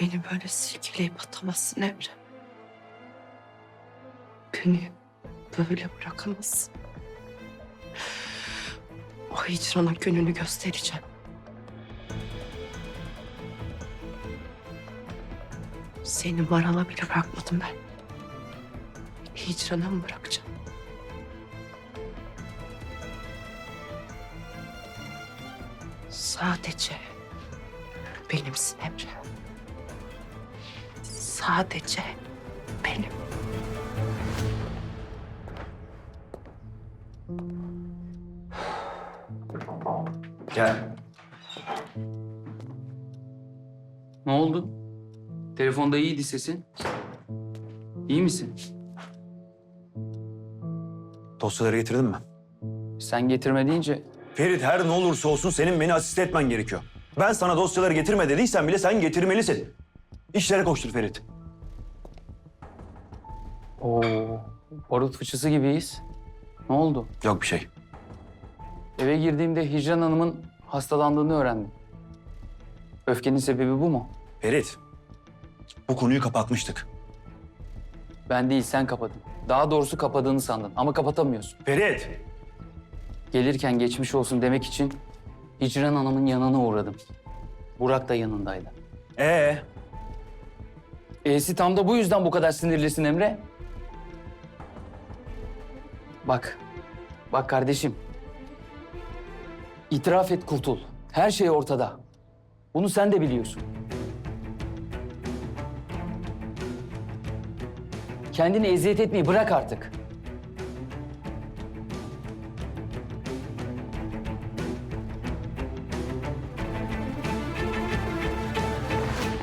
Beni böyle silkeleyip atamazsın Emre. Beni böyle bırakamazsın. O hicrana gününü göstereceğim. Seni marala bile bırakmadım ben. Hicrana mı bırakacağım? Sadece benimsin Emre. Sadece benim. Gel. Ne oldu? Telefonda iyiydi sesin. İyi misin? Dosyaları getirdin mi? Sen getirme deyince Ferit her ne olursa olsun senin beni asist etmen gerekiyor. Ben sana dosyaları getirme dediysem bile sen getirmelisin. İşlere koştur Ferit. O barut fıçısı gibiyiz. Ne oldu? Yok bir şey. Eve girdiğimde Hicran Hanım'ın hastalandığını öğrendim. Öfkenin sebebi bu mu? Ferit, bu konuyu kapatmıştık. Ben değil sen kapadın. Daha doğrusu kapadığını sandın ama kapatamıyorsun. Ferit! Gelirken geçmiş olsun demek için Hicran Hanım'ın yanına uğradım. Burak da yanındaydı. Ee, E'si tam da bu yüzden bu kadar sinirlisin Emre. Bak, bak kardeşim. İtiraf et kurtul. Her şey ortada. Bunu sen de biliyorsun. Kendini eziyet etmeyi bırak artık.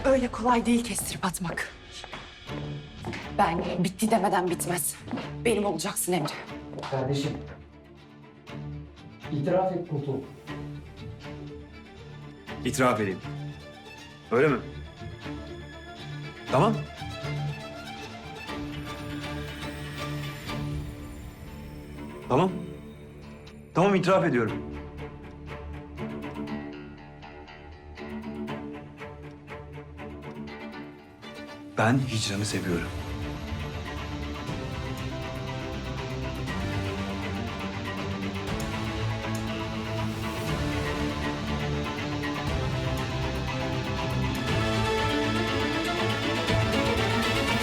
Öyle kolay değil kestirip atmak. Ben bitti demeden bitmez. Benim olacaksın Emre. Kardeşim. İtiraf et kurtul. itiraf edeyim. Öyle mi? Tamam. Tamam. Tamam itiraf ediyorum. Ben Hicran'ı seviyorum.